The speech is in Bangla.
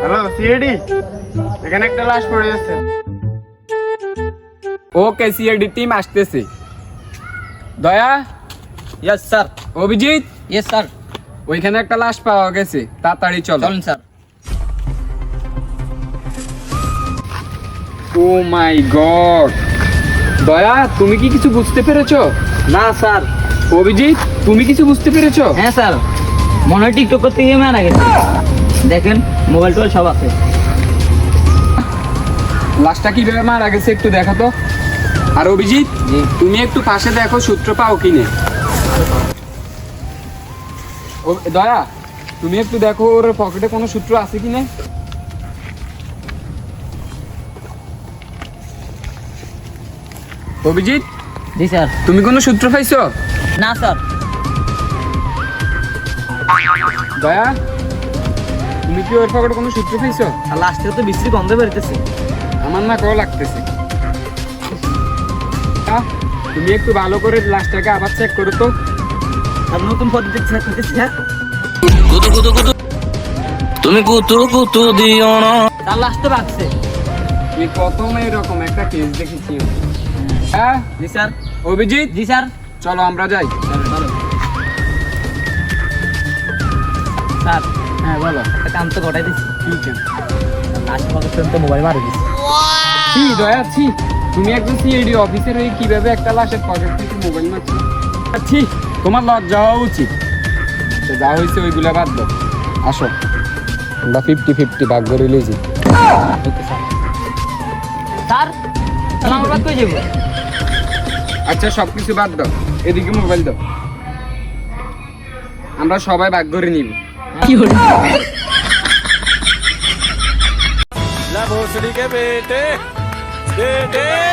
হ্যালো সিএডি এখানে একটা লাশ পড়ে আছে। ওকে সিআইডি টিম আসতেছে। Daya? Yes sir Abhijeet? Yes sir ওইখানে একটা লাশ পাওয়া গেছে। তাড়াতাড়ি চলো। চলুন স্যার ও মাই গড দয়া তুমি কি কিছু বুঝতে পেরেছ? না স্যার। অভিজিৎ তুমি কিছু বুঝতে পেরেছ? হ্যাঁ স্যার। মনে হয় টিকটক করতে গিয়ে মারা গেছে। দেখেন মোবাইল টোবাইল সব আছে। লাশটা কীভাবে মারা গেছে একটু দেখো তো। আর অভিজিৎ তুমি একটু পাশে দেখো সূত্র পাও কিনে। ও দয়া তুমি একটু দেখো ওর পকেটে কোনো সূত্র আছে কিনা? অভিজিৎ? জি স্যার। তুমি কোনো সূত্র পাইছো? না স্যার। দয়া তুমি কি ওর পকেটে কোনো সূত্র পাইছো? আর লাস্ট থেকে তো বিশ্রী গন্ধ বেরোতেছে। আমার না কেউ লাগতেছে। তুমি একটু ভালো করে লাশটাকে আবার চেক করো তো। আর নতুন পদ্ধতি স্যার করতেছি স্যার। কুতু কুতু কুতু তুমি কুতু কুতু দিও না। তার লাস্ট তো বাগছে আমি প্রথম এরকম একটা কেস দেখেছি। হ্যাঁ? জি স্যার। অভিজিৎ? জি স্যার। চলো আমরা যাই। স্যার হ্যাঁ বলো। একটা কাম তো ঘটাই দিচ্ছি ঠিক আছে। পকেট তো মোবাইল মারি দিচ্ছি ছি দয়া ছি। তুমি একজন সিআইডি অফিসার হয়ে কীভাবে একটা লাশের পকেট থেকে মোবাইল মারছো? ছি তোমার লজ্জা হওয়া উচিত। যা হয়েছে ওইগুলা বাদ দাও। আসো। আমরা ফিফটি ফিফটি ভাগ করে লিয়েছি স্যার। স্যার আচ্ছা সবকিছু বাদ দাও। এদিকে মোবাইল দাও। আমরা সবাই ভাগ করে নিব। কি হলো? লা ভোসড়ি বেটে বেটে।